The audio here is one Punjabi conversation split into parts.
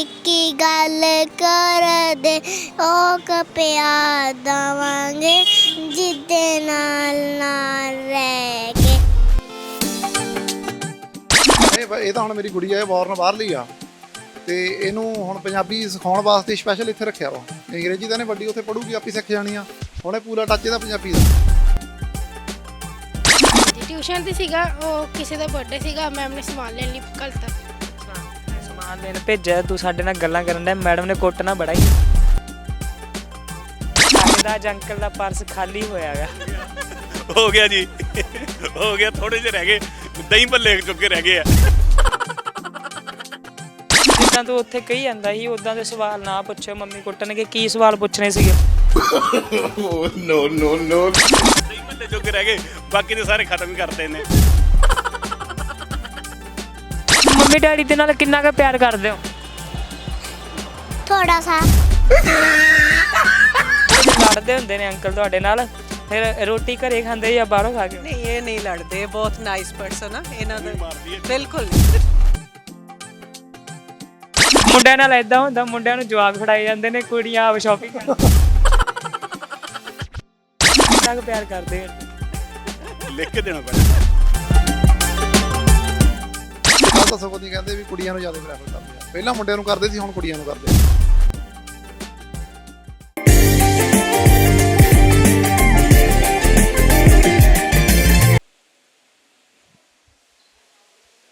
ਨਿੱਕੀ ਗੱਲ ਕਰਦੇ ਉਹ ਕਪਿਆ ਦਵਾਂਗੇ ਜਿੱਦੇ ਨਾਲ ਨਾਲ ਰਹਿ ਕੇ। ਇਹ ਬ- ਇਹ ਤਾਂ ਹੁਣ ਮੇਰੀ ਗੁੜੀਆ ਹੈ ਬੌਰਨ ਬਾਹਰਲੀ ਆ। ਤੇ ਇਹਨੂੰ ਹੁਣ ਪੰਜਾਬੀ ਸਿਖਾਉਣ ਵਾਸਤੇ ਸਪੈਸ਼ਲ ਇੱਥੇ ਰੱਖਿਆ ਵਾ। ਅੰਗਰੇਜ਼ੀ ਤਾਂ ਨੇ ਵੱਡੀ ਉੱਥੇ ਪੜੂਗੀ ਆਪੀ ਸਿੱਖ ਜਾਣੀ ਆ। ਹੁਣ ਇਹ ਪੂਰਾ ਟੱਚ ਇਹਦਾ ਪੰਜਾਬੀ ਦਾ। ਟਿਊਸ਼ਨ ਤੇ ਸੀਗਾ ਉਹ ਕਿਸੇ ਦਾ ਬਰਥਡੇ ਸੀਗਾ ਮੈਮ ਨੇ ਸਮਾਨ ਲੈਣ ਲਈ ਘਲਤਾ ਲੈਣ ਭੇਜਿਆ ਤੂੰ ਸਾਡੇ ਨਾਲ ਗੱਲਾਂ ਕਰਨ ਦਾ ਮੈਡਮ ਨੇ ਕੁੱਟਣਾ ਬੜਾ ਹੀ ਅੱਜ ਅੰਕਲ ਦਾ ਪਰਸ ਖਾਲੀ ਹੋਇਆਗਾ ਹੋ ਗਿਆ ਜੀ। ਹੋ ਗਿਆ ਥੋੜੇ ਜਿਹੇ ਰਹਿ ਗਏ। ਦਹੀਂ ਭੱਲੇ ਚੁੱਕੇ ਰਹਿ ਗਏ ਆ। ਜਿੱਦਾਂ ਤੂੰ ਉੱਥੇ ਕਹੀ ਜਾਂਦਾ ਸੀ ਉਦਾਂ ਦੇ ਸਵਾਲ ਨਾ ਪੁੱਛੋ ਮੰਮੀ ਕੁੱਟਣਗੇ ਕੀ ਸਵਾਲ ਪੁੱਛਣੇ ਸੀਗੇ? ਦਹੀਂ ਭੱਲੇ ਚੁੱਕੇ ਰਹਿ ਗਏ ਬਾਕੀ ਦੇ ਸਾਰੇ ਖਤਮ ਹੀ ਕਰਤੇ ਨੇ ਮੰਮੀ ਡੈਡੀ ਦੇ ਨਾਲ ਕਿੰਨਾ ਕੁ ਪਿਆਰ ਕਰਦੇ ਹੋ? ਥੋੜਾ ਸਾ। ਲੜਦੇ ਹੁੰਦੇ ਨੇ ਅੰਕਲ ਤੁਹਾਡੇ ਨਾਲ। ਫਿਰ ਰੋਟੀ ਘਰੇ ਖਾਂਦੇ ਜਾਂ ਬਾਹਰੋਂ ਖਾ ਕੇ? ਨਹੀਂ ਇਹ ਨਹੀਂ ਲੜਦੇ ਬਹੁਤ ਨਾਈਸ ਪਰਸਨ ਆ ਇਹਨਾਂ ਦਾ। ਬਿਲਕੁਲ। ਮੁੰਡਿਆਂ ਨਾਲ ਐਦਾਂ ਹੁੰਦਾ ਮੁੰਡਿਆਂ ਨੂੰ ਜਵਾਬ ਫੜਾਏ ਜਾਂਦੇ ਨੇ ਕੁੜੀਆਂ ਆਪ ਸ਼ਾਪਿੰਗ ਕਰਨ। ਕਿੰਨਾ ਕੁ ਪਿਆਰ ਕਰਦੇ ਹੋ? ਲਿਖ ਕੇ ਦੇਣਾ ਪੈਣਾ। ਤਾਂ ਸਗੋਂ ਦੀ ਕਹਿੰਦੇ ਵੀ ਕੁੜੀਆਂ ਨੂੰ ਜ਼ਿਆਦਾ ਪ੍ਰੈਫਰ ਕਰਦੇ ਆ। ਪਹਿਲਾਂ ਮੁੰਡਿਆਂ ਨੂੰ ਕਰਦੇ ਸੀ, ਹੁਣ ਕੁੜੀਆਂ ਨੂੰ ਕਰਦੇ ਆ।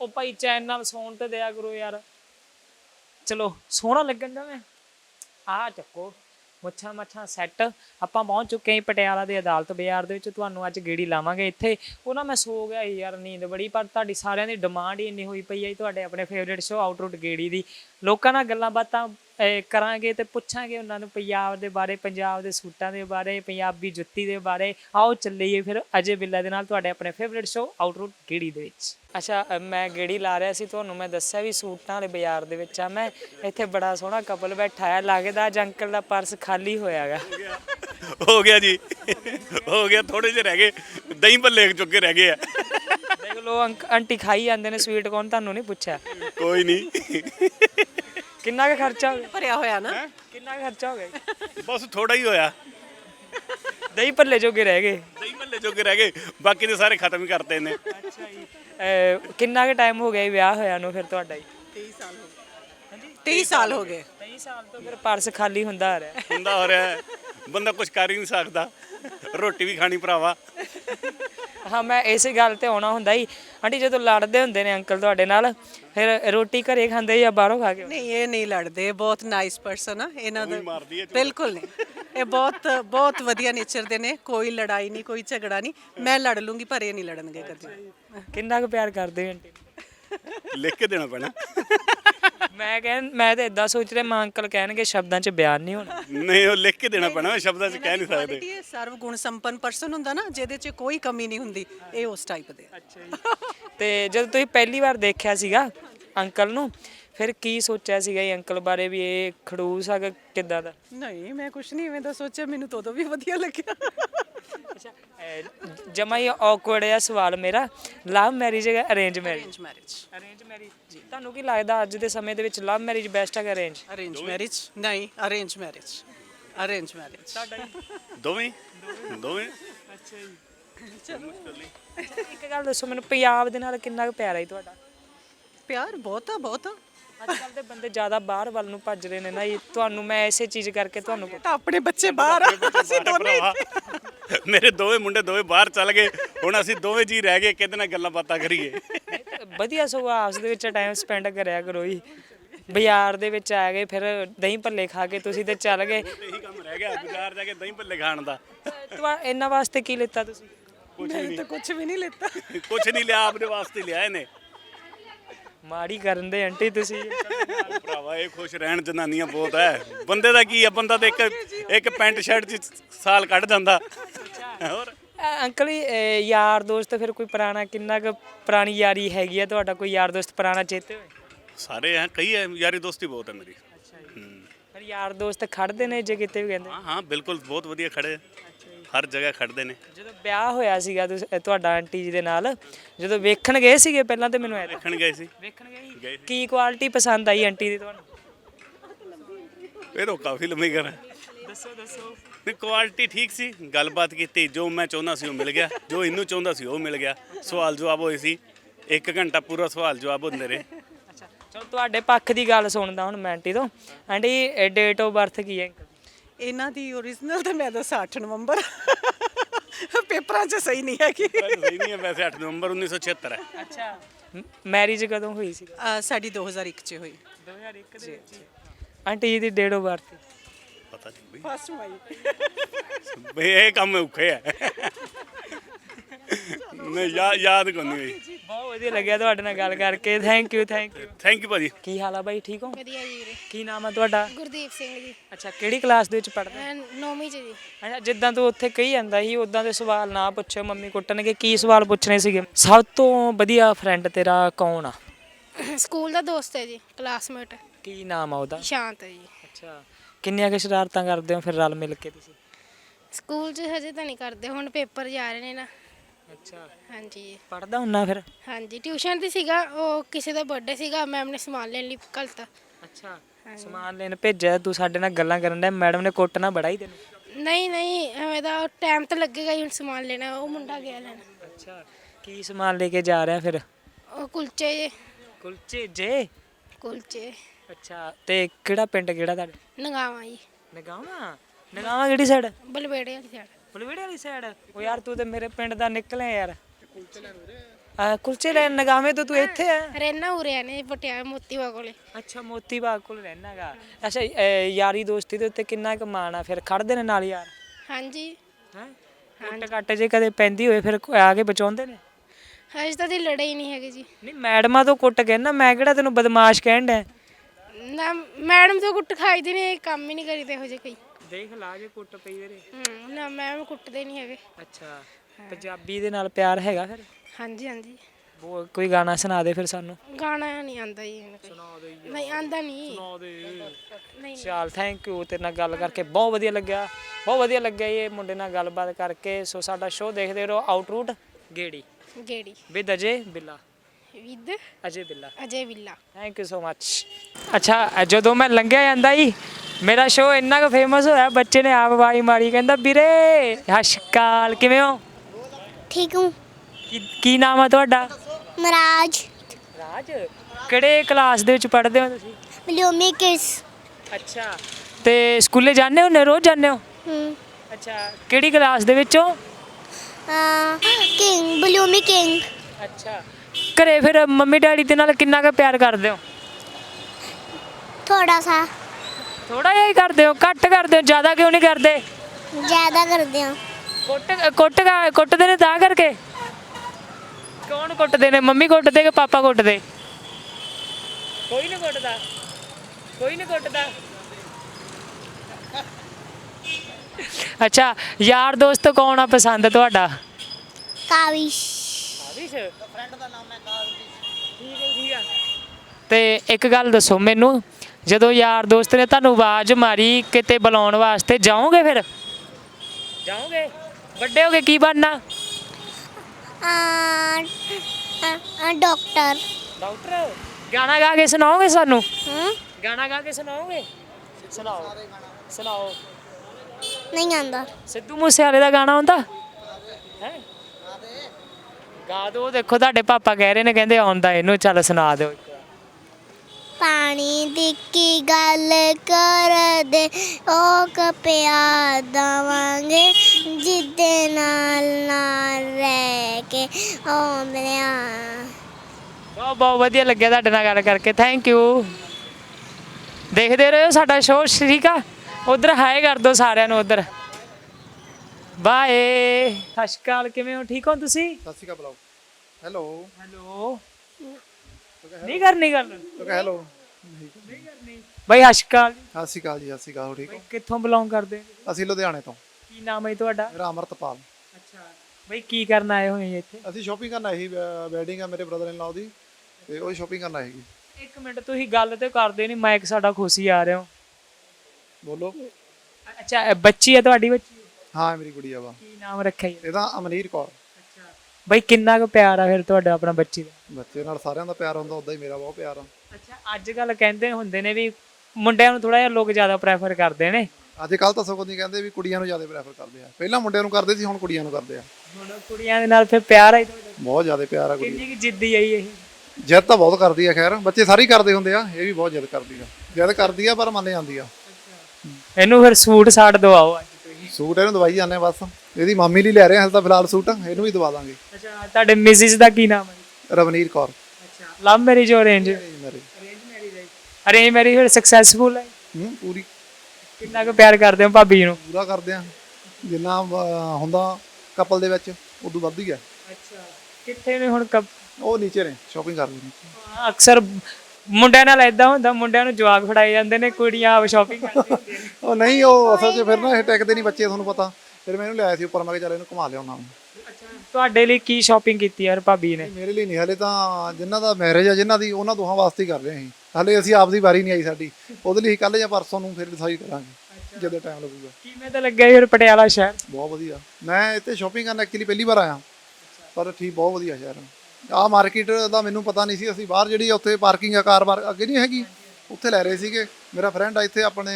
ਉਹ ਭਾਈ ਚੈਨ ਨਾਲ ਸੌਣ ਤੇ ਦਿਆ ਕਰੋ ਯਾਰ। ਚਲੋ, ਸੋਹਣਾ ਲੱਗਣ ਦਾ ਮੈਂ। ਆ ਚੱਕੋ। ਮੁੱਛਾਂ ਮੱਛਾਂ ਸੈੱਟ ਆਪਾਂ ਪਹੁੰਚ ਚੁੱਕੇ ਹਾਂ ਪਟਿਆਲਾ ਦੇ ਅਦਾਲਤ ਬਾਜ਼ਾਰ ਦੇ ਵਿੱਚ, ਤੁਹਾਨੂੰ ਅੱਜ ਗੇੜੀ ਲਾਵਾਂਗੇ ਇੱਥੇ। ਉਹ ਨਾ ਮੈਂ ਸੋ ਗਿਆ ਸੀ ਯਾਰ, ਨੀਂਦ ਬੜੀ, ਪਰ ਤੁਹਾਡੀ ਸਾਰਿਆਂ ਦੀ ਡਿਮਾਂਡ ਹੀ ਇੰਨੀ ਹੋਈ ਪਈ ਹੈ ਜੀ, ਤੁਹਾਡੇ ਆਪਣੇ ਫੇਵਰੇਟ ਸ਼ੋ ਆਊਟਰੂਟ ਗੇੜੀ ਦੀ। ਲੋਕਾਂ ਨਾਲ ਗੱਲਾਂ ਬਾਤਾਂ ਕਰਾਂਗੇ ਤੇ ਪੁੱਛਾਂਗੇ ਉਹਨਾਂ ਨੂੰ ਪੰਜਾਬ ਦੇ ਬਾਰੇ ਪੰਜਾਬ ਦੇ ਸੂਟਾਂ ਦੇ ਬਾਰੇ ਪੰਜਾਬੀ ਜੁੱਤੀ ਦੇ ਬਾਰੇ। ਆਓ ਚੱਲੀਏ ਫਿਰ ਅਜੇ ਬਿੱਲਾ ਦੇ ਨਾਲ ਤੁਹਾਡੇ ਆਪਣੇ ਫੇਵਰੇਟ ਸ਼ੋ ਆਊਟਰੂਟ ਗੇੜੀ ਦੇ ਵਿੱਚ। ਅੱਛਾ ਮੈਂ ਗੇੜੀ ਲਾ ਰਿਹਾ ਸੀ ਤੁਹਾਨੂੰ ਮੈਂ ਦੱਸਿਆ ਵੀ ਸੂਟਾਂ ਵਾਲੇ ਬਾਜ਼ਾਰ ਦੇ ਵਿੱਚ ਆ। ਮੈਂ ਇੱਥੇ ਬੜਾ ਸੋਹਣਾ ਕਪਲ ਬੈਠਾ ਹੈ ਲੱਗਦਾ ਅੱਜ ਅੰਕਲ ਦਾ ਪਰਸ ਖਾਲੀ ਹੋਇਆਗਾ ਹੋ ਗਿਆ ਜੀ। ਹੋ ਗਿਆ ਥੋੜੇ ਜਿਹੇ ਰਹਿ ਗਏ। ਦਹੀਂ ਭੱਲੇ ਚੁੱਕੇ ਰਹਿ ਗਏ ਆ। ਦੇਖ ਲਓ ਅੰਕ ਆਂਟੀ ਖਾਈ ਜਾਂਦੇ ਨੇ ਸਵੀਟ ਕੌਣ ਤੁਹਾਨੂੰ ਨਹੀਂ ਪੁੱਛਿਆ? ਕੋਈ ਨਹੀਂ। ਕਿੰਨਾ ਕੁ ਖਰਚਾ ਹੋ ਗਿਆ? ਭਰਿਆ ਹੋਇਆ ਨਾ। ਕਿੰਨਾ ਕੁ ਖਰਚਾ ਹੋ ਗਿਆ ਜੀ? ਬਸ ਥੋੜਾ ਹੀ ਹੋਇਆ। ਦਹੀਂ ਭੱਲੇ ਜੋਗੇ ਰਹਿ ਗਏ। ਦਹੀਂ ਭੱਲੇ ਚੁੱਕੇ ਰਹਿ ਗਏ। ਬਾਕੀ ਦੇ ਸਾਰੇ ਖਤਮ ਹੀ ਕਰਤੇ ਨੇ। ਅੱਛਾ ਜੀ। ਕਿੰਨਾ ਕੁ ਟਾਈਮ ਹੋ ਗਿਆ ਜੀ ਵਿਆਹ ਹੋਇਆ ਨੂੰ ਫਿਰ ਤੁਹਾਡਾ ਜੀ? 30 ਸਾਲ ਹੋ ਗਏ। 23 ਸਾਲ ਤੋਂ ਫਿਰ ਪਰਸ ਖਾਲੀ ਹੁੰਦਾ ਆ ਰਿਹਾ। ਹੁੰਦਾ ਹੋ ਰਿਹਾ ਹੈ। ਬੰਦਾ ਕੁਝ ਕਰ ਹੀ ਨਹੀਂ ਸਕਦਾ। ਰੋਟੀ ਵੀ ਖਾਣੀ ਭਰਾਵਾ। ਹਾਂ ਮੈਂ ਇਸੇ ਗੱਲ ਤੇ ਆਉਣਾ ਹੁੰਦਾ ਹੀ ਆਂਟੀ ਜਦੋਂ ਲੜਦੇ ਹੁੰਦੇ ਨੇ ਅੰਕਲ ਤੁਹਾਡੇ ਨਾਲ ਫਿਰ ਰੋਟੀ ਘਰੇ ਖਾਂਦੇ ਜਾਂ ਬਾਹਰੋਂ ਖਾ ਕੇ? ਨਹੀਂ ਇਹ ਨਹੀਂ ਲੜਦੇ। ਬਹੁਤ ਨਾਈਸ ਪਰਸਨ ਆ। ਇਹਨਾਂ ਦਾ ਬਿਲਕੁਲ ਨਹੀਂ। ਇਹ ਬਹੁਤ ਬਹੁਤ ਵਧੀਆ ਨੇਚਰ ਦੇ ਨੇ। ਕੋਈ ਲੜਾਈ ਨਹੀਂ ਕੋਈ ਝਗੜਾ ਨਹੀਂ। ਮੈਂ ਲੜ ਲੂੰਗੀ ਪਰ ਇਹ ਨਹੀਂ ਲੜਨਗੇ ਕਦੇ। ਕਿੰਨਾ ਕੁ ਪਿਆਰ ਕਰਦੇ ਹੋ ਆਂਟੀ? ਲਿਖ ਕੇ ਦੇਣਾ ਪੈਣਾ। ਮੈਂ ਕਹਿੰ ਮੈਂ ਤਾਂ ਇਦਾਂ ਸੋਚ ਰਿਹਾ ਮਾਂ ਅੰਕਲ ਕਹਿਣਗੇ ਸ਼ਬਦਾਂ 'ਚ ਬਿਆਨ ਨਹੀਂ ਹੋਣਾ। ਨਹੀਂ ਉਹ ਲਿਖ ਕੇ ਦੇਣਾ ਪੈਣਾ ਸ਼ਬਦਾਂ 'ਚ ਕਹਿ ਨਹੀਂ ਸਕਦੇ। ਇਹ ਸਰਵ ਗੁਣ ਸੰਪੰਨ ਪਰਸਨ ਹੁੰਦਾ ਨਾ ਜਿਹਦੇ 'ਚ ਕੋਈ ਕਮੀ ਨਹੀਂ ਹੁੰਦੀ ਇਹ ਉਸ ਟਾਈਪ ਦੇ ਆ। ਅੱਛਾ ਜੀ। ਤੇ ਜਦੋਂ ਤੁਸੀਂ ਪਹਿਲੀ ਵਾਰ ਦੇਖਿਆ ਸੀਗਾ ਅੰਕਲ ਨੂੰ ਫਿਰ ਕੀ ਸੋਚਿਆ ਸੀਗਾ ਇਹ ਅੰਕਲ ਬਾਰੇ ਵੀ ਇਹ ਖੜੂਸ ਆ ਕਿ ਕਿੱਦਾਂ ਦਾ? ਨਹੀਂ ਮੈਂ ਕੁਛ ਨਹੀਂ ਐਵੇਂ ਦਾ ਸੋਚਿਆ ਮੈਨੂੰ ਤਾਂ ਉਦੋਂ ਵੀ ਵਧੀਆ ਲੱਗਿਆ। ਅੱਛਾ ਜਮਾ ਹੀ ਔਕਵਰਡ ਹੈ ਸਵਾਲ ਮੇਰਾ। ਲਵ ਮੈਰਿਜ ਹੈ arrange marriage arrange marriage arrange marriage ਤੁਹਾਨੂੰ ਕੀ ਲੱਗਦਾ ਅੱਜ ਦੇ ਸਮੇਂ ਦੇ ਵਿੱਚ ਲਵ ਮੈਰਿਜ ਬੈਸਟ ਹੈ ਕਿ ਅਰੇਂਜ ਅਰੇਂਜ ਮੈਰਿਜ ਨਹੀਂ ਅਰੇਂਜ ਮੈਰਿਜ ਅਰੇਂਜ ਮੈਰਿਜ ਦੋਵੇਂ? ਦੋਵੇਂ? ਇੱਕ ਗੱਲ ਦੱਸੋ ਮੈਨੂੰ ਪੰਜਾਬ ਦੇ ਨਾਲ ਕਿੰਨਾ ਕੁ ਪਿਆਰ ਹੈ ਜੀ ਤੁਹਾਡਾ? ਪਿਆਰ ਬਹੁਤ ਆ ਬਹੁਤ ਆ। ਅੱਜ ਕੱਲ ਦੇ ਬੰਦੇ ਜ਼ਿਆਦਾ ਬਾਹਰ ਵੱਲ ਨੂੰ ਭੱਜ ਰਹੇ ਨੇ ਨਾ ਜੀ। ਤੁਹਾਨੂੰ ਮੈਂ ਐਸੇ ਚੀਜ਼ ਕਰਕੇ ਤੁਹਾਨੂੰ ਤਾਂ ਆਪਣੇ ਬੱਚੇ ਬਾਹਰ ਆ। ਅਸੀਂ ਦੋਨੇ ਭਰਾਵਾ। ਮੇਰੇ ਦੋਵੇਂ ਮੁੰਡੇ ਦੋਵੇਂ ਬਾਹਰ ਚੱਲ ਗਏ। ਹੁਣ ਅਸੀਂ ਦੋਵੇਂ ਜੀ ਰਹਿ ਗਏ ਕਿਹਦੇ ਨਾਲ ਗੱਲਾਂ ਬਾਤਾਂ ਕਰੀਏ? ਵਧੀਆ ਸਗੋਂ ਆਪਸ ਦੇ ਵਿੱਚ ਟਾਈਮ ਸਪੈਂਡ ਕਰਿਆ ਕਰੋ ਜੀ। ਬਾਜ਼ਾਰ ਦੇ ਵਿੱਚ ਆ ਗਏ ਫਿਰ ਦਹੀਂ ਭੱਲੇ ਖਾ ਕੇ ਤੁਸੀਂ ਤੇ ਚੱਲ ਗਏ। ਇਹੀ ਕੰਮ ਰਹਿ ਗਿਆ ਬਾਜ਼ਾਰ ਜਾ ਕੇ ਦਹੀਂ ਭੱਲੇ ਖਾਣ ਦਾ। ਤੁਹਾ ਇਹਨਾਂ ਵਾਸਤੇ ਕੀ ਲਿੱਤਾ ਤੁਸੀਂ? ਤਾਂ ਕੁਝ ਵੀ ਨਹੀਂ ਲੈਤਾ। ਕੁਝ ਨਹੀਂ ਲਿਆ ਆਪਦੇ ਵਾਸਤੇ ਲਿਆ ਇਹਨੇ। ਮਾੜੀ ਕਰਨ ਦੇ ਆਂਟੀ ਤੁਸੀਂ। ਭਰਾਵਾ ਇਹ ਖੁਸ਼ ਰਹਿਣ ਜਨਾਨੀਆਂ ਬਹੁਤ ਹੈ ਬੰਦੇ ਦਾ ਕੀ ਆ ਬੰਦਾ ਤੇ ਇੱਕ ਇੱਕ ਪੈਂਟ ਸ਼ਰਟ 'ਚ ਸਾਲ ਕੱਢ ਜਾਂਦਾ। ਹੋਰ? ਅ, ਅੰਕਲ ਜੀ ਅ, ਯਾਰ ਦੋਸਤ ਫਿਰ ਕੋਈ ਪੁਰਾਣਾ ਕਿੰਨਾ ਕੁ ਪੁਰਾਣੀ ਯਾਰੀ ਹੈਗੀ ਹੈ ਤੁਹਾਡਾ ਕੋਈ ਯਾਰ ਦੋਸਤ ਪੁਰਾਣਾ ਚੇਤੇ ਹੋਏ? ਸਾਰੇ ਹੈ ਕਈ ਹੈ ਯਾਰੀ ਦੋਸਤੀ ਬਹੁਤ ਹੈ ਮੇਰੀ। ਹੂੰ। ਫਿਰ ਯਾਰ ਦੋਸਤ ਖੜਦੇ ਨੇ ਜੇ ਕਿਤੇ ਵੀ ਕਹਿੰਦੇ। ਹਾਂ ਹਾਂ ਬਿਲਕੁਲ ਬਹੁਤ ਵਧੀਆ ਖੜੇ ਆ। ਹਰ ਜਗ੍ਹਾ ਖੜਦੇ ਨੇ। ਜਦੋਂ ਵਿਆਹ ਹੋਇਆ ਸੀਗਾ ਤੁਸੀਂ ਤੁਹਾਡਾ ਆਂਟੀ ਜੀ ਦੇ ਨਾਲ ਜਦੋਂ ਵੇਖਣ ਗਏ ਸੀਗੇ ਪਹਿਲਾਂ ਤੇ ਮੈਨੂੰ ਐ ਦੇਖਣ ਗਏ ਸੀ। ਵੇਖਣ ਗਏ ਸੀ? ਕੀ ਕੁਆਲਿਟੀ ਪਸੰਦ ਆਈ ਆਂਟੀ ਦੀ ਤੁਹਾਨੂੰ? ਇਹ ਤਾਂ ਕਾਫੀ ਲੰਮੀ ਗੱਲ ਹੈ। ਦੱਸੋ ਦੱਸੋ। ਤੇ ਕੁਆਲਿਟੀ ਠੀਕ ਸੀ। ਗੱਲਬਾਤ ਕੀਤੀ ਜੋ ਮੈਂ ਚਾਹੁੰਦਾ ਸੀ ਉਹ ਮਿਲ ਗਿਆ। ਜੋ ਇਹਨੂੰ ਚਾਹੁੰਦਾ ਸੀ ਉਹ ਮਿਲ ਗਿਆ। ਸਵਾਲ ਜਵਾਬ ਹੋਏ ਸੀ। ਇੱਕ ਘੰਟਾ ਪੂਰਾ ਸਵਾਲ ਜਵਾਬ ਹੁੰਦੇ ਰਹੇ। ਅੱਛਾ ਚਲੋ ਤੁਹਾਡੇ ਪੱਖ ਦੀ ਗੱਲ ਸੁਣਦਾ ਹੁਣ ਮੈਂ ਆਂਟੀ ਤੋਂ। ਆਂਟੀ ਡੇਟ ਆਫ ਬਰਥ ਕੀ ਹੈ? ਇਹਨਾਂ ਦੀ ਓਰੀਜਨਲ ਤਾਂ ਮੈਂ ਦੱਸਾਂ 8 ਨਵੰਬਰ। ਪੇਪਰਾਂ 'ਚ ਸਹੀ ਨਹੀਂ ਹੈਗੀ। ਸਹੀ ਨਹੀਂ ਹੈ ਵੈਸੇ 8 ਨਵੰਬਰ 1976 ਹੈ। ਅੱਛਾ। ਮੈਰਿਜ ਕਦੋਂ ਹੋਈ ਸੀ? ਸਾਡੀ 2001 'ਚ ਹੋਈ। 2001 ਦੇ ਵਿੱਚ ਆਂਟੀ ਜੀ ਦੀ ਡੇਟ ਆਫ ਬਰਥ ਪਤਾ ਨਹੀਂ ਬਈ। ਫਸਟ ਮਈ ਬਈ ਇਹ ਕੰਮ ਔਖੇ ਹੈ ਨਹੀਂ ਯਾ- ਯਾਦ ਕੋਈ ਨਹੀਂ ਹੋਈ ਬਹੁਤ ਵਧੀਆ ਲੱਗਿਆ ਤੁਹਾਡੇ ਨਾਲ ਗੱਲ ਕਰਕੇ। Thank you thank you thank you ਭਾਜੀ। ਕੀ ਹਾਲ ਆ ਬਾਈ ਠੀਕ ਹੋ? ਵਧੀਆ ਜੀ ਵੀਰੇ। ਕੀ ਨਾਮ ਆ ਤੁਹਾਡਾ? ਗੁਰਦੀਪ ਸਿੰਘ ਜੀ। ਅੱਛਾ ਕਿਹੜੀ ਕਲਾਸ ਦੇ ਵਿੱਚ ਪੜ੍ਹਦੇ? ਮੈਂ ਨੌਵੀਂ ਚ ਜੀ। ਅੱਛਾ ਜਿੱਦਾਂ ਤੂੰ ਉੱਥੇ ਕਹੀ ਜਾਂਦਾ ਸੀ ਉਦਾਂ ਦੇ ਸਵਾਲ ਨਾ ਪੁੱਛਿਓ ਮੰਮੀ ਕੁੱਟਣਗੇ। ਕੀ ਸਵਾਲ ਪੁੱਛਣੇ ਸੀਗੇ? ਸਭ ਤੋਂ ਵਧੀਆ ਫਰੈਂਡ ਤੇਰਾ ਕੌਣ ਆ? ਸਕੂਲ ਦਾ ਦੋਸਤ ਹੈ ਜੀ ਕਲਾਸਮੇਟ ਕੀ ਨਾਮ ਆ ਉਹਦਾ? ਸ਼ਾਂਤ ਹੈ ਜੀ। ਅੱਛਾ ਕਿੰਨੀਆਂ ਕੁ ਸ਼ਰਾਰਤਾਂ ਕਰਦੇ ਹੋ ਫਿਰ ਰਲ ਮਿਲ ਕੇ ਤੁਸੀਂ? ਸਕੂਲ 'ਚ ਹਜੇ ਤਾਂ ਨਹੀਂ ਕਰਦੇ ਹੁਣ ਪੇਪਰ ਜਾ ਰਹੇ ਨੇ ਨਾ। ਅੱਛਾ। ਹਾਂਜੀ। ਪੜਦਾ ਹੁੰਨਾ ਫਿਰ? ਹਾਂਜੀ ਟਿਊਸ਼ਨ ਤੇ ਸੀਗਾ ਉਹ ਕਿਸੇ ਦਾ ਬਰਥਡੇ ਸੀਗਾ ਮੈਮ ਨੇ ਸਮਾਨ ਲੈਣ ਲਈ ਘਲਤਾ। ਅੱਛਾ ਸਮਾਨ ਲੈਣ ਭੇਜਿਆ ਤੂੰ ਸਾਡੇ ਨਾਲ ਗੱਲਾਂ ਕਰਨ ਦਾ ਮੈਡਮ ਨੇ ਕੁੱਟਣਾ ਬੜਾ ਹੀ ਤੈਨੂੰ? ਨਹੀਂ ਨਹੀਂ ਐਵੇਂ ਦਾ ਟਾਈਮ ਤਾਂ ਲੱਗੇਗਾ ਹੀ ਹੁਣ ਸਮਾਨ ਲੈਣਾ ਉਹ ਮੁੰਡਾ ਗਿਆ ਲੈਣ। ਅੱਛਾ ਕੀ ਸਮਾਨ ਲੈ ਕੇ ਜਾ ਰਿਹਾ ਫਿਰ? ਉਹ ਕੁਲਚੇ ਜੇ। ਕੁਲਚੇ ਜੇ? ਕੁਲਚੇ। ਅੱਛਾ ਤੇ ਕਿਹੜਾ ਪਿੰਡ ਕਿਹੜਾ ਤੁਹਾਡਾ? ਨਗਾਵਾਂ ਜੀ। ਨਗਾਵਾ? ਨਗਾਵਾ ਕਿਹੜੀ ਸਾਈਡ ਬਲਵੇੜੇ ਵਾਲੀ ਸਾਈਡ ਬਲਵੇੜੇ ਵਾਲੀ ਸਾਈਡ ਉਹ ਯਾਰ ਤੂੰ ਤੇ ਮੇਰੇ ਪਿੰਡ ਦਾ ਨਿਕਲਿਆ ਯਾਰ। ਆ ਕੁਲਚੇ ਲੈਣ ਨਗਾਵੇਂ ਤੋਂ ਤੂੰ ਇੱਥੇ ਆ? ਰਹਿਣਾ ਉਰਿਆ ਨੇ ਪਟਿਆਲੇ ਮੋਤੀਵਾ ਕੋਲੇ। ਅੱਛਾ ਮੋਤੀ ਬਾਗ ਕੋਲ ਰਹਿਣਾਗਾ ਅੱਛਾ ਯਾਰੀ ਦੋਸਤੀ ਦੇ ਉੱਤੇ ਕਿੰਨਾ ਕੁ ਮਾਣ ਆ? ਫਿਰ ਖੜਦੇ ਨੇ ਨਾਲ ਯਾਰ। ਹਾਂਜੀ। ਹੈ? ਕੁੱਟ ਕੱਟ ਜੇ ਕਦੇ ਪੈਂਦੀ ਹੋਏ ਫਿਰ ਆ ਕੇ ਬਚਾਉਂਦੇ ਨੇ? ਹਜੇ ਤਾਂ ਦੀ ਲੜਾਈ ਨਹੀਂ ਹੈਗੀ ਜੀ। ਨਹੀਂ ਮੈਡਮਾਂ ਤੋਂ ਕੁੱਟ ਕੇ ਨਾ ਮੈਂ ਕਿਹੜਾ ਤੈਨੂੰ ਬਦਮਾਸ਼ ਕਹਿਣ ਡਿਆ? ਨਾ ਮੈਡਮ ਤੋਂ ਕੁੱਟ ਖਾਈਦੀ ਨੇ ਕੰਮ ਹੀ ਨਹੀਂ ਕਰੀਦੇ ਇਹੋ ਜਿਹੇ ਕਈ। ਦੇਖ ਲਾ ਜੇ ਕੁੱਟ ਪਈ ਤੇਰੇ ਹੂੰ ਨਾ ਮੈਮ ਕੁੱਟਦੇ ਨਹੀਂ ਹੈਗੇ। ਅੱਛਾ ਪੰਜਾਬੀ ਦੇ ਨਾਲ ਪਿਆਰ ਹੈਗਾ ਫਿਰ? ਹਾਂਜੀ ਹਾਂਜੀ। ਬੋ- ਕੋਈ ਗਾਣਾ ਸੁਣਾ ਦੇ ਫਿਰ ਸਾਨੂੰ। ਗਾਣਾ ਨਹੀਂ ਆਂਦਾ ਜੀ ਮੈਨੂੰ ਕੋਈ। ਨਹੀਂ ਆਂਦਾ ਨਹੀਂ ਨਹੀਂ। ਚਲ ਥੈਂਕ ਯੂ ਤੇਰੇ ਨਾਲ ਗੱਲ ਕਰਕੇ ਬਹੁਤ ਵਧੀਆ ਲੱਗਿਆ। ਬਹੁਤ ਵਧੀਆ ਲੱਗਿਆ ਇਹ ਮੁੰਡੇ ਨਾਲ ਗੱਲਬਾਤ ਕਰਕੇ। ਸੋ ਸਾਡਾ ਸ਼ੋਅ ਦੇਖਦੇ ਰਹੋ ਆਊਟਰੂਟ ਗੇੜੀ। ਗੇੜੀ। With Ajay Billa. With Ajay Billa. Ajay Villa thank you so much ਅੱਛਾ ਅ, ਜਦੋਂ ਮੈਂ ਲੰਘਿਆ ਜਾਂਦਾ ਹੀ ਮੇਰਾ ਸ਼ੋਅ ਇੰਨਾ ਕੁ ਫੇਮਸ ਹੋਇਆ ਬੱਚੇ ਨੇ ਆਪ ਆਵਾਜ਼ ਮਾਰੀ ਕਹਿੰਦਾ ਵੀਰੇ ਹਸ਼ਕਾਲ ਕਿਵੇਂ ਹੋ? ਠੀਕ ਹੂੰ। ਕੀ- ਕੀ ਨਾਮ ਆ ਤੁਹਾਡਾ? ਮਰਾਜ। ਰਾਜ ਕਿਹੜੇ ਕਲਾਸ ਦੇ ਵਿੱਚ ਪੜ੍ਹਦੇ ਹੋ ਤੁਸੀਂ? ਬਲੂਮੀ ਕਿਸ ਅੱਛਾ ਤੇ ਸਕੂਲੇ ਜਾਂਦੇ ਹੋ ਰੋਜ਼ ਜਾਂਦੇ ਹੋ? ਹੂੰ। ਅੱਛਾ ਕਿਹੜੀ ਕਲਾਸ ਦੇ ਵਿੱਚੋਂ ਕਿੰਗ ਬਲੂਮੀ ਕਿੰਗ। ਅੱਛਾ ਘਰੇ ਫਿਰ ਮੰਮੀ ਡੈਡੀ ਦੇ ਨਾਲ ਕਿੰਨਾ ਕੁ ਪਿਆਰ ਕਰਦੇ ਹੋ? ਥੋੜਾ ਸਾ। ਥੋੜਾ ਜਿਹਾ ਹੀ ਕਰਦੇ ਹੋ ਘੱਟ ਕਰਦੇ ਹੋ ਜ਼ਿਆਦਾ ਕਿਉਂ ਨਹੀਂ ਕਰਦੇ? ਜ਼ਿਆਦਾ ਕਰਦੇ ਹਾਂ। ਕੁੱਟ ਕੁੱਟ ਕੁੱਟਦੇ ਨੇ ਤਾਂ ਕਰਕੇ? ਕੌਣ ਕੁੱਟਦੇ ਨੇ ਮੰਮੀ ਕੁੱਟਦੇ ਕਿ ਪਾਪਾ ਕੁੱਟਦੇ? ਕੋਈ ਨਹੀਂ ਕੁੱਟਦਾ ਕੋਈ ਨਹੀਂ ਕੁੱਟਦਾ। ਅੱਛਾ ਯਾਰ ਦੋਸਤ ਕੌਣ ਆ ਪਸੰਦ ਤੁਹਾਡਾ? ਕਾਵਿਸ਼। ਆਵਿਸ਼ ਫਰੈਂਡ ਦਾ ਨਾਮ ਹੈ ਕਾਵਿਸ਼? ਠੀਕ ਹੈ ਠੀਕ ਹੈ ਤੇ ਇੱਕ ਗੱਲ ਦੱਸੋ ਮੈਨੂੰ ਜਦੋਂ ਯਾਰ ਦੋਸਤ ਨੇ ਤੁਹਾਨੂੰ ਆਵਾਜ਼ ਮਾਰੀ ਕਿਤੇ ਬੁਲਾਉਣ ਵਾਸਤੇ ਜਾਓਗੇ ਫਿਰ? ਜਾਓਗੇ? ਵੱਡੇ ਹੋ ਕੇ ਕੀ ਬਣਨਾ? ਆ ਡਾਕਟਰ। ਡਾਕਟਰ ਗਾਣਾ ਗਾ ਕੇ ਸੁਣਾਓਗੇ ਸਾਨੂੰ? ਹੂੰ? ਗਾਣਾ ਗਾ ਕੇ ਸੁਣਾਓਗੇ? ਸੁਣਾਓ ਸੁਣਾਓ। ਨਹੀਂ ਆਂਦਾ ਸਿੱਧੂ ਮੂਸੇਵਾਲੇ ਦਾ ਗਾਣਾ ਹੁੰਦਾ ਹੈ? ਗਾ ਦੋ ਦੇਖੋ ਤੁਹਾਡੇ ਪਾਪਾ ਕਹਿ ਰਹੇ ਨੇ ਕਹਿੰਦੇ ਆਉਂਦਾ ਇਹਨੂੰ ਚੱਲ ਸੁਣਾ ਦਿਓ। ਪਾਣੀ ਦੀ ਕੀ ਗੱਲ ਕਰਦੇ? ਉਹ ਕਪਿਆ ਦਵਾਂਗੇ ਜਿੱਦੇ ਨਾਲ ਨਾਲ ਰਹਿ ਕੇ ਆਉਂਦਿਆਂ। ਬਹੁਤ ਬਹੁਤ ਵਧੀਆ ਲੱਗਿਆ ਤੁਹਾਡੇ ਨਾਲ ਗੱਲ ਕਰਕੇ। ਥੈਂਕ ਯੂ ਦੇਖਦੇ ਰਹੋ ਸਾਡਾ ਸ਼ੋਅ ਠੀਕ ਆ? ਉਧਰ ਹਾਏ ਕਰ ਦਿਓ ਸਾਰਿਆਂ ਨੂੰ ਉਧਰ। ਬਾਏ ਸਤਿ ਸ਼੍ਰੀ ਅਕਾਲ ਕਿਵੇਂ ਹੋ? ਠੀਕ ਹੋ ਤੁਸੀਂ? ਸਤਿ ਸ਼੍ਰੀ ਅਕਾਲ ਬੁਲਾਓ। ਹੈਲੋ ਹੈਲੋ ਨਹੀਂ ਕਰਨੀ ਗੱਲ। ਤੋ ਕਹ ਬਾਈ ਸ਼੍ਰੀ ਅਕਾਲ ਸਤਿ ਸ਼੍ਰੀ ਅਕਾਲ ਜੀ ਸਤਿ ਸ਼੍ਰੀ ਅਕਾਲ ਠੀਕ ਹੋ? ਕਿੱਥੋਂ ਬਿਲੋਂਗ ਕਰਦੇ? ਹੋ ਅਸੀਂ ਲੁਧਿਆਣੇ ਤੋਂ। ਕੀ ਨਾਮ ਹੈ ਜੀ ਤੁਹਾਡਾ? ਮੇਰਾ ਅਮਰਤਪਾਲ। ਅੱਛਾ। ਬਈ ਕੀ ਕਰਨ ਆਏ ਹੋਏ ਜੀ ਇੱਥੇ? ਅਸੀਂ ਸ਼ਾਪਿੰਗ ਕਰਨ ਆਏ ਸੀ ਵੈਡਿੰਗ ਆ ਮੇਰੇ ਬ੍ਰਦਰ ਇਨ ਲਾਅ ਦੀ ਤੇ ਉਹ ਸ਼ਾਪਿੰਗ ਕਰਨ ਆਏ ਸੀ। ਇੱਕ ਮਿੰਟ ਤੁਸੀਂ ਗੱਲ ਤੇ ਕਰਦੇ ਨਹੀਂ ਮਾਈਕ ਸਾਡਾ ਖੁਸ਼ੀ ਆ ਰਿਹਾ। ਬੋਲੋ। ਅੱਛਾ ਇਹ ਬੱਚੀ ਹੈ ਤੁਹਾਡੀ ਬੱਚੀ? ਹਾਂ ਇਹ ਮੇਰੀ ਗੁੜੀਆ ਵਾ। ਕੀ ਨਾਮ ਰੱਖਿਆ ਜੀ? ਇਹਦਾ ਅਮਨੀਰ ਕੌਰ। ਬਈ ਕਿੰਨਾ ਕੁ ਪਿਆਰ ਆ ਫਿਰ ਤੁਹਾਡਾ ਆਪਣਾ ਬੱਚੀ ਦਾ? ਬੱਚੇ ਨਾਲ ਸਾਰਿਆਂ ਦਾ ਪਿਆਰ ਹੁੰਦਾ ਉਦਾਂ ਹੀ ਮੇਰਾ ਬਹੁਤ ਪਿਆਰ ਆ। ਅੱਛਾ ਅੱਜ ਕੱਲ ਕਹਿੰਦੇ ਹੁੰਦੇ ਨੇ ਵੀ ਮੁੰਡਿਆਂ ਨੂੰ ਥੋੜਾ ਜਿਹਾ ਲੋਕ ਜ਼ਿਆਦਾ ਪ੍ਰੈਫਰ ਕਰਦੇ ਨੇ। ਅੱਜ ਕੱਲ ਤਾਂ ਸਗੋਂ ਨਹੀਂ ਕਹਿੰਦੇ ਵੀ ਕੁੜੀਆਂ ਨੂੰ ਜ਼ਿਆਦਾ ਪ੍ਰੈਫਰ ਕਰਦੇ ਆ। ਪਹਿਲਾਂ ਮੁੰਡਿਆਂ ਨੂੰ ਕਰਦੇ ਸੀ ਹੁਣ ਕੁੜੀਆਂ ਨੂੰ ਕਰਦੇ ਆ। ਹੁਣ ਕੁੜੀਆਂ ਦੇ ਨਾਲ ਫਿਰ ਪਿਆਰ ਹੈ ਤੁਹਾਡਾ? ਬਹੁਤ ਜ਼ਿਆਦਾ ਪਿਆਰ ਆ ਕੁੜੀ ਕਿੰਨੀ ਕੁ ਜਿੱਦੀ ਆਈ ਇਹ। ਜਿੱਦ ਤਾਂ ਬਹੁਤ ਕਰਦੀ ਆ ਖੈਰ। ਬੱਚੇ ਸਾਰੇ ਹੀ ਕਰਦੇ ਹੁੰਦੇ ਆ ਇਹ ਵੀ ਬਹੁਤ ਜਿੱਦ ਕਰਦੀ ਆ। ਜਿੱਦ ਕਰਦੀ ਆ ਪਰ ਮੰਨ ਜਾਂਦੀ ਆ। ਇਹਨੂੰ ਫਿਰ ਸੂਟ ਸਾਟ ਦਵਾਓ ਅੱਜ ਤੁਸੀਂ। ਸੂਟ ਇਹਨੂੰ ਦਵਾਈ ਜਾਂਦੇ ਆ ਬਸ। ਇਹਦੀ ਮਾਮੀ ਲਈ ਲੈ ਰਹੇ ਹਾਲੇ ਤਾਂ ਫਿਲਹਾਲ ਸੂਟ ਇਹਨੂੰ ਵੀ ਦਵਾ ਦਾਂਗੇ। ਅੱਛਾ ਤੁਹਾਡੇ ਮਿਸਿਸ ਦਾ ਕੀ ਨਾਮ ਹੈ ਰਵਨੀਰ ਕੌਰ। ਅੱਛਾ ਲਵ ਮੈਰਿਜ ਔਰ ਅਰੇਂਜ ਮੇਰੇ ਅਰੇਂਜ ਮੈਰਿਜ ਫਿਰ ਸਕਸੈਸਫੁਲ ਹੈ? ਹੂੰ ਪੂਰੀ। ਕਿੰਨਾ ਕੁ ਪਿਆਰ ਕਰਦੇ ਹੋ ਭਾਬੀ ਨੂੰ? ਪੂਰਾ ਕਰਦੇ ਆ। ਜਿੰਨਾ ਹੁੰਦਾ ਕਪਲ ਦੇ ਵਿੱਚ ਉਦੋਂ ਵੱਧ ਹੀ ਆ ਅੱਛਾ ਕਿੱਥੇ ਨੇ ਹੁਣ ਕਬ ਉਹ ਨੀਚੇ ਨੇ ਸ਼ਾਪਿੰਗ ਕਰਦੇ ਨੇ। ਅਕਸਰ ਮੁੰਡਿਆਂ ਨਾਲ ਐਦਾਂ ਹੁੰਦਾ ਮੁੰਡਿਆਂ ਨੂੰ ਜਵਾਕ ਫੜਾਏ ਜਾਂਦੇ ਨੇ ਕੁੜੀਆਂ ਆਪ ਸ਼ਾਪਿੰਗ ਕਰਦੀਆਂ ਹੁੰਦੀਆਂ ਨੇ। ਉਹ ਨਹੀਂ ਉਹ ਅਸਲ 'ਚ ਫਿਰ ਨਾ ਇਹ ਟਿਕਦੇ ਨਹੀਂ ਬੱਚੇ ਤੁਹਾਨੂੰ ਪਤਾ। ਫਿਰ ਮੈਂ ਇਹਨੂੰ ਲਿਆਇਆ ਸੀ ਉੱਪਰ ਮੈਂ ਕਿਹਾ ਚੱਲ ਇਹਨੂੰ ਘੁਮਾ ਲਿਆਉਣਾ ਅੱਛਾ ਤੁਹਾਡੇ ਲਈ ਕੀ ਸ਼ਾਪਿੰਗ ਕੀਤੀ ਯਾਰ ਭਾਬੀ ਨੇ? ਮੇਰੇ ਲਈ ਨਹੀਂ ਹਲੇ ਤਾਂ ਜਿਨ੍ਹਾਂ ਦਾ ਮੈਰਿਜ ਆ ਜਿਨ੍ਹਾਂ ਦੀ ਉਹਨਾਂ ਦੋਹਾਂ ਵਾਸਤੇ ਹੀ ਕਰ ਰਹੇ ਅਸੀਂ। ਹਲੇ ਅਸੀਂ ਆਪ ਦੀ ਵਾਰੀ ਨਹੀਂ ਆਈ ਸਾਡੀ। ਉਹਦੇ ਲਈ ਕੱਲ ਜਾਂ ਪਰਸੋਂ ਨੂੰ ਫਿਰ ਡਿਸਾਈਡ ਕਰਾਂਗੇ ਜਦੋਂ ਟਾਈਮ ਲੱਗੂਗਾ। ਕਿਵੇਂ ਤਾਂ ਲੱਗਿਆ ਫਿਰ ਪਟਿਆਲਾ ਸ਼ਹਿਰ? ਬਹੁਤ ਵਧੀਆ। ਮੈਂ ਇੱਥੇ ਸ਼ਾਪਿੰਗ ਕਰਨ ਐਕਚੁਅਲੀ ਪਹਿਲੀ ਵਾਰ ਆਇਆ। ਪਰ ਠੀਕ ਬਹੁਤ ਵਧੀਆ ਸ਼ਹਿਰ ਆ। ਮਾਰਕੀਟ ਦਾ ਮੈਨੂੰ ਪਤਾ ਨਹੀਂ ਸੀ ਅਸੀਂ ਬਾਹਰ ਜਿਹੜੀ ਉੱਥੇ ਪਾਰਕਿੰਗ ਆ ਕਾਰ ਪਾਰਕ ਅੱਗੇ ਨਹੀਂ ਹੈਗੀ ਉੱਥੇ ਲੈ ਰਹੇ ਸੀਗੇ। ਮੇਰਾ ਫਰੈਂਡ ਆ ਇੱਥੇ ਆਪਣੇ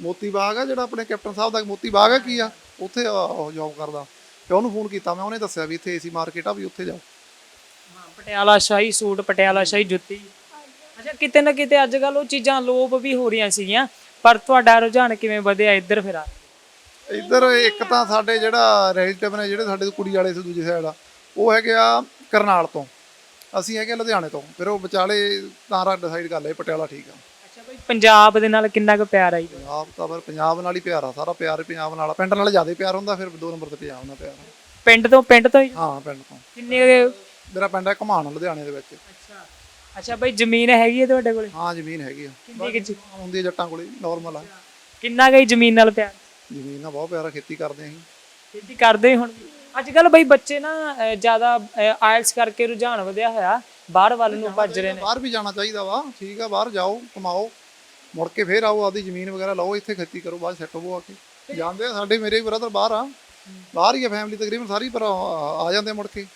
ਮੋਤੀ ਬਾਗ ਆ ਜਿਹੜਾ ਆਪਣੇ ਕੈਪਟਨ ਸਾਹਿਬ ਦਾ ਮੋਤੀ ਬਾਗ ਆ ਕੀ ਆ? ਉੱਥੇ ਜੌਬ ਕਰਦਾ। ਤੇ ਉਹਨੂੰ ਫੋਨ ਕੀਤਾ ਮੈਂ ਉਹਨੇ ਦੱਸਿਆ ਵੀ ਇੱਥੇ ਏਸੀ ਮਾਰਕੀਟ ਆ ਵੀ ਉੱਥੇ ਜਾਓ। ਹਾਂ ਪਟਿਆਲਾ ਸ਼ਾਹੀ ਸੂਟ ਪਟਿਆਲਾ ਸ਼ਾਹੀ ਜੁੱਤੀ। ਅੱਛਾ ਕਿਤੇ ਨਾ ਕਿਤੇ ਅੱਜ ਕੱਲ ਉਹ ਚੀਜ਼ਾਂ ਲੋਪ ਵੀ ਹੋ ਰਹੀਆਂ ਸੀਗੀਆਂ ਪਰ ਤੁਹਾਡਾ ਰੁਝਾਨ ਕਿਵੇਂ ਵਧਿਆ? ਇੱਧਰ ਫਿਰ ਆ। ਇੱਧਰ ਇੱਕ ਤਾਂ ਸਾਡੇ ਜਿਹੜਾ ਰਿਲੇਟਿਵ ਨੇ ਜਿਹੜੇ ਸਾਡੇ ਕੁੜੀ ਵਾਲੇ ਸੀ ਦੂਜੀ ਸਾਈਡ ਆ ਉਹ ਹੈਗੇ ਆ ਕਰਨਾਲ ਤੋਂ। ਅਸੀਂ ਹੈਗੇ ਲੁਧਿਆਣੇ ਤੋਂ। ਫਿਰ ਉਹ ਵਿਚਾਲੇ ਤਾਰਾ ਡਿਸਾਈਡ ਕਰ ਲਿਆ ਪਟਿਆਲਾ ਠੀਕ ਆ। ਪੰਜਾਬ ਦੇ ਨਾਲ ਕਿੰਨਾ ਕੁ ਪਿਆਰ ਆਈ ਪੰਜਾਬ ਤਾਂ ਫਿਰ ਪੰਜਾਬ ਨਾਲ ਹੀ ਪਿਆਰ ਆ ਸਾਰਾ ਪਿਆਰ ਹੀ ਪੰਜਾਬ ਨਾਲ ਆ। ਪਿੰਡ ਨਾਲ ਜ਼ਿਆਦਾ ਪਿਆਰ ਹੁੰਦਾ ਫਿਰ ਦੋ ਨੰਬਰ ਤੇ ਪੰਜਾਬ ਨਾਲ ਪਿਆਰ ਆ। ਪਿੰਡ ਤੋਂ ਪਿੰਡ ਤੋਂ ਹੀ? ਹਾਂ ਪਿੰਡ ਤੋਂ। ਕਿੰਨੇ ਕੁ- ਮੇਰਾ ਪਿੰਡ ਹੈ ਘਮਾਣ ਲੁਧਿਆਣੇ ਦੇ ਵਿੱਚ। ਅੱਛਾ। ਅੱਛਾ ਬਈ ਜ਼ਮੀਨ ਹੈਗੀ ਹੈ ਤੁਹਾਡੇ ਕੋਲੇ? ਹਾਂ ਜ਼ਮੀਨ ਹੈਗੀ ਆ। ਕਿੰਨੀ ਕੁ ਜ- ਹੁੰਦੀ ਆ ਜੱਟਾਂ ਕੋਲੇ ਨਾਰਮਲ ਆ। ਕਿੰਨਾ ਗਈ ਜ਼ਮੀਨ ਨਾਲ ਪਿਆਰ? ਜ਼ਮੀਨ ਨਾਲ ਬਹੁਤ ਪਿਆਰ ਆ ਖੇਤੀ ਕਰਦੇ ਅਸੀਂ। ਖੇਤੀ ਕਰਦੇ ਹੀ ਹੁਣ। ਅੱਜ ਕੱਲ ਬਈ ਬੱਚੇ ਨਾ ਅਹ, ਜ਼ਿਆਦਾ ਆਇਲਸ ਕਰਕੇ ਰੁਝਾਨ ਵਧਿਆ ਹੋਇਆ। ਬਾਹਰ ਵੱਲ ਨੂੰ ਭੱਜ ਰਹੇ ਨੇ। ਬਾਹਰ ਵੀ ਜਾਣਾ ਚਾਹੀਦਾ ਵਾ। ਠੀਕ ਆ ਬਾਹਰ ਜਾਓ ਕਮਾਓ। ਮੁੜ ਕੇ ਫੇਰ ਆਓ ਆਪਦੀ ਜ਼ਮੀਨ ਵਗੈਰਾ ਲਓ ਇੱਥੇ ਖੇਤੀ ਕਰੋ ਬਾਅਦ ਸੈੱਟ ਹੋਵੋ ਆ ਕੇ। ਜਾਂਦੇ ਆ ਸਾਡੇ ਮੇਰੇ ਬ੍ਰਦਰ ਬਾਹਰ ਆ। ਬਾਹਰ ਹੀ ਆ ਫੈਮਿਲੀ ਤਕਰੀਬਨ ਸਾਰੀ ਪਰ ਆ ਆ ਜਾਂਦੇ ਆ ਮੁੜ ਕੇ।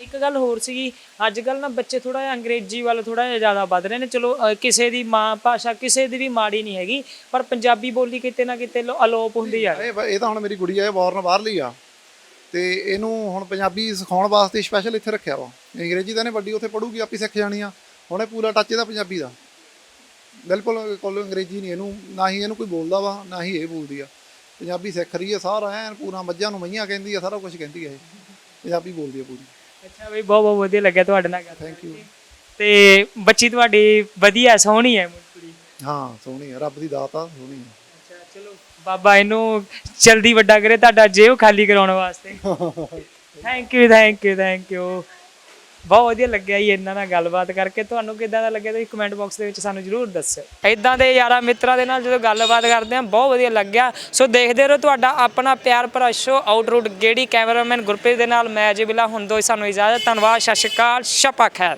ਇੱਕ ਗੱਲ ਹੋਰ ਸੀਗੀ ਅੱਜ ਕੱਲ ਨਾ ਬੱਚੇ ਥੋੜਾ ਜਿਹਾ ਅੰਗਰੇਜ਼ੀ ਵੱਲ ਥੋੜਾ ਜਿਹਾ ਜ਼ਿਆਦਾ ਵੱਧ ਰਹੇ ਨੇ। ਚਲੋ ਕਿਸੇ ਦੀ ਮਾਂ ਭਾਸ਼ਾ ਕਿਸੇ ਦੀ ਵੀ ਮਾੜੀ ਨਹੀਂ ਹੈਗੀ ਪਰ ਪੰਜਾਬੀ ਬੋਲੀ ਕਿਤੇ ਨਾ ਕਿਤੇ ਅਲੋਪ ਹੁੰਦੀ ਆ ਇਹ ਤਾਂ ਹੁਣ ਮੇਰੀ ਗੁੜੀਆ ਇਹ ਬੋਰਨ ਬਾਹਰਲੀ ਆ। ਤੇ ਇਹਨੂੰ ਹੁਣ ਪੰਜਾਬੀ ਸਿਖਾਉਣ ਵਾਸਤੇ ਸਪੈਸ਼ਲ ਇੱਥੇ ਰੱਖਿਆ ਵਾ। ਅੰਗਰੇਜ਼ੀ ਤਾਂ ਇਹਨੇ ਵੱਡੀ ਉੱਥੇ ਪੜੂਗੀ ਆਪੀ ਸਿੱਖ ਜਾਣੀ ਆ। ਹੁਣ ਇਹ ਪੂਰਾ ਟੱਚ ਇਹਦਾ ਪੰਜਾਬੀ ਦਾ। ਬਿਲਕੁਲ ਕੋਲ ਅੰਗਰੇਜ਼ੀ ਨਹੀਂ ਇਹਨੂੰ ਨਾ ਹੀ ਇਹਨੂੰ ਕੋਈ ਬੋਲਦਾ ਵਾ ਨਾ ਹੀ ਇਹ ਬੋਲਦੀ ਆ। ਪੰਜਾਬੀ ਸਿੱਖ ਰਹੀ ਆ ਸਾਰਾ ਐਨ ਪੂਰਾ ਮੱਝਾਂ ਨੂੰ ਮਈਆਂ ਕਹਿੰਦੀ ਆ ਸਾਰਾ ਕੁਝ ਕਹਿੰਦੀ ਆ ਇਹ। ਪੰਜਾਬੀ ਬੋਲਦੀ ਆ ਪੂਰੀ। ਅੱਛਾ ਬਈ ਬਹੁਤ ਬਹੁਤ ਵਧੀਆ ਲੱਗਿਆ ਤੁਹਾਡੇ ਨਾਲ ਗੱਲ ਥੈਂਕ ਯੂ ਤੇ ਬੱਚੀ ਤੁਹਾਡੀ ਵਧੀਆ ਸੋਹਣੀ ਹੈ ਕੁੜੀ? ਹਾਂ ਸੋਹਣੀ ਆ ਰੱਬ ਦੀ ਦਾਤ ਆ ਸੋਹਣੀ ਆ। ਅੱਛਾ ਚਲੋ ਬਾਬਾ ਇਹਨੂੰ ਜਲਦੀ ਵੱਡਾ ਕਰੇ ਤੁਹਾਡਾ ਜੇਬ ਖਾਲੀ ਕਰਾਉਣ ਵਾਸਤੇ। Thank you thank you thank you ਬਹੁਤ ਵਧੀਆ ਲੱਗਿਆ ਜੀ ਇਹਨਾਂ ਨਾਲ ਗੱਲਬਾਤ ਕਰਕੇ। ਤੁਹਾਨੂੰ ਕਿੱਦਾਂ ਦਾ ਲੱਗਿਆ ਤੁਸੀਂ ਕਮੈਂਟ ਬਾਕਸ ਦੇ ਵਿੱਚ ਸਾਨੂੰ ਜਰੂਰ ਦੱਸਿਓ। ਇਦਾਂ ਦੇ ਯਾਰਾਂ ਮਿੱਤਰਾਂ ਦੇ ਨਾਲ ਜਦੋਂ ਗੱਲਬਾਤ ਕਰਦੇ ਹਾਂ, ਬਹੁਤ ਵਧੀਆ ਲੱਗਿਆ। ਸੋ ਦੇਖਦੇ ਰਹੋ ਤੁਹਾਡਾ ਆਪਣਾ ਪਿਆਰ ਭਰਾ ਸ਼ੋ ਆਊਟਰੂਟ ਗੇੜੀ ਕੈਮਰਾਮੈਨ ਗੁਰਪ੍ਰੀਤ ਦੇ ਨਾਲ ਮੈਂ ਜੀ ਬਿਲਾ ਜਿਬਲਾ ਹੁੰਦੋ ਸਾਨੂੰ ਇਜਾਜ਼ਤ, ਧੰਨਵਾਦ, ਸਤਿ ਸ਼੍ਰੀ ਅਕਾਲ ਸ਼ਪਾ ਖੈਰ।